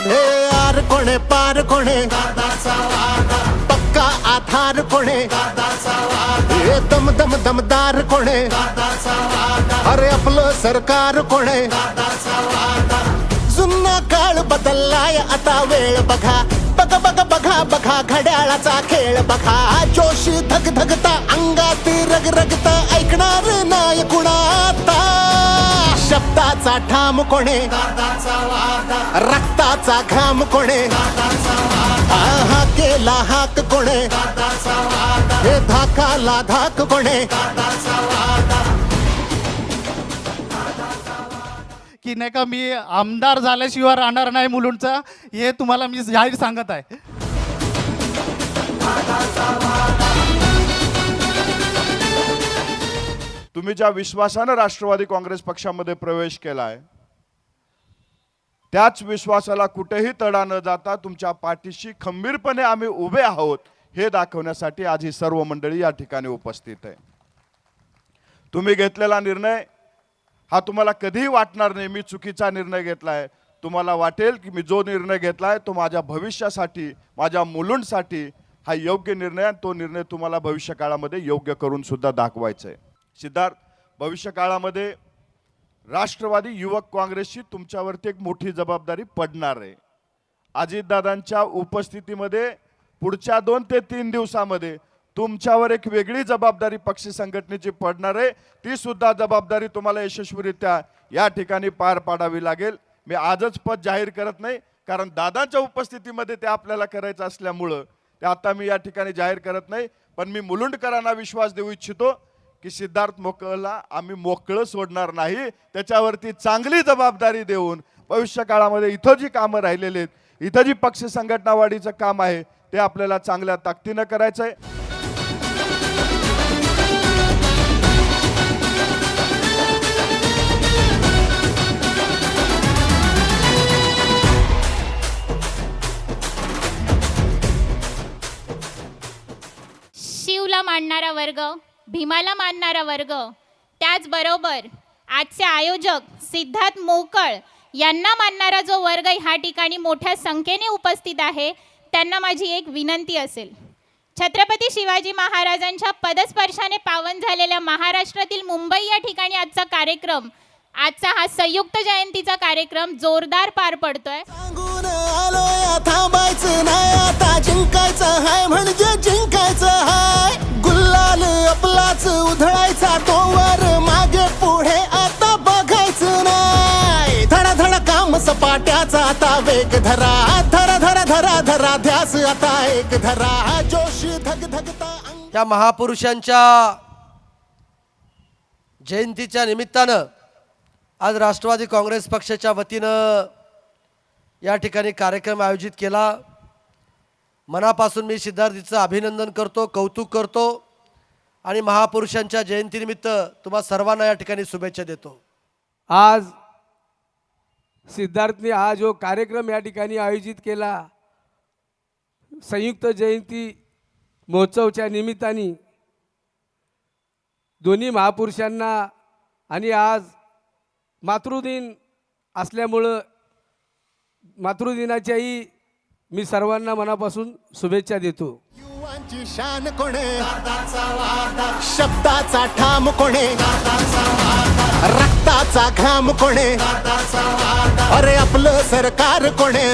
R कोणे पार कोणे? पक्का आधार कोणे? हे दम दम दमदार कोणे? अरे आपलं सरकार कोणे? जुन्ना काळ बदललाय आता वेळ बघा. बघ बघ बघा बघा घड्याळाचा खेळ बघा. जोशी धग धगता अंगात रग रगता ऐकणार दादाचा ठाम कोणे? रक्ताचा घाम कोणे? हा केला हाक कोणे? हे धाकाला धाक कोणे? की नाही का मी आमदार झाल्याशिवाय राहणार नाही मुलुंडचा हे तुम्हाला मी जाहीर सांगत आहे. तुम्ही ज्या विश्वासानं राष्ट्रवादी काँग्रेस पक्षामध्ये प्रवेश केलाय त्याच विश्वासाला कुठेही तडा न जाता तुमच्या पाठीशी खंबीरपणे आम्ही उभे आहोत हे दाखवण्यासाठी आज ही सर्व मंडळी या ठिकाणी उपस्थित आहे. तुम्ही घेतलेला निर्णय हा तुम्हाला कधीही वाटणार नाही मी चुकीचा निर्णय घेतलाय. तुम्हाला वाटेल की मी जो निर्णय घेतलाय तो माझ्या भविष्यासाठी माझ्या मुलुंडसाठी हा योग्य निर्णय तो निर्णय तुम्हाला भविष्य काळामध्ये योग्य करून सुद्धा दाखवायचा आहे. सिद्धार्थ भविष्य काळामध्ये राष्ट्रवादी युवक काँग्रेसची तुमच्यावरती एक मोठी जबाबदारी पडणार आहे. अजितदादांच्या उपस्थितीमध्ये पुढच्या दोन ते तीन दिवसामध्ये तुमच्यावर एक वेगळी जबाबदारी पक्ष संघटनेची पडणार आहे. ती सुद्धा जबाबदारी तुम्हाला यशस्वीरित्या या ठिकाणी पार पाडावी लागेल. मी आजच पद जाहीर करत नाही कारण दादांच्या उपस्थितीमध्ये ते आपल्याला करायचं असल्यामुळं ते आता मी या ठिकाणी जाहीर करत नाही. पण मी मुलुंडकरांना विश्वास देऊ इच्छितो. की सिद्धार्थ मोकळला आम्ही मोकळं सोडणार नाही त्याच्यावरती चांगली जबाबदारी देऊन भविष्य काळामध्ये इथं जी कामं राहिलेली आहेत इथं जी पक्ष संघटना वाढीचं काम आहे ते आपल्याला चांगल्या ताकदीनं करायचं आहे. शिवला वर्ग. भीमाला मानणारा वर्ग. त्याचबरोबर आजचे आयोजक सिद्धार्थ मोकळ यांना मानणारा जो वर्ग ह्या ठिकाणी मोठ्या संख्येने उपस्थित आहे त्यांना माझी एक विनंती असेल. छत्रपती शिवाजी महाराजांच्या पदस्पर्शाने पावन झालेल्या महाराष्ट्रातील मुंबई या ठिकाणी आजचा कार्यक्रम आजचा हा संयुक्त जयंतीचा कार्यक्रम जोरदार पार पडतोय. थांबायचं नाही आता जिंकायचं हाय म्हणजे जिंकायचं हाय. गुल्लाल आपलाच उधळायचा तोवर मागे पुढे आता बघायचं नाही. धडा धडा काम सपाट्याचा आता वेग धरा. धरा धरा धरा धरा ध्यास आता एक धरा. जोश धग धगता या त्या महापुरुषांच्या जयंतीच्या निमित्तानं आज राष्ट्रवादी काँग्रेस पक्षाच्या वतीनं या ठिकाणी कार्यक्रम आयोजित केला. मनापासून मी सिद्धार्थीचं अभिनंदन करतो कौतुक करतो. आणि महापुरुषांच्या जयंतीनिमित्त तुम्हा सर्वांना या ठिकाणी शुभेच्छा देतो. आज सिद्धार्थने हा जो कार्यक्रम या ठिकाणी आयोजित केला संयुक्त जयंती महोत्सवच्या निमित्ताने दोन्ही महापुरुषांना आणि आज मातृदिन असल्यामुळं मातृदिनाच्याही मी सर्वांना मनापासून शुभेच्छा देतो. शब्दाची शान कोणे? शब्दाचा ठाम कोणे? रक्ताचा घाम कोणे? अरे आपलं सरकार कोणे?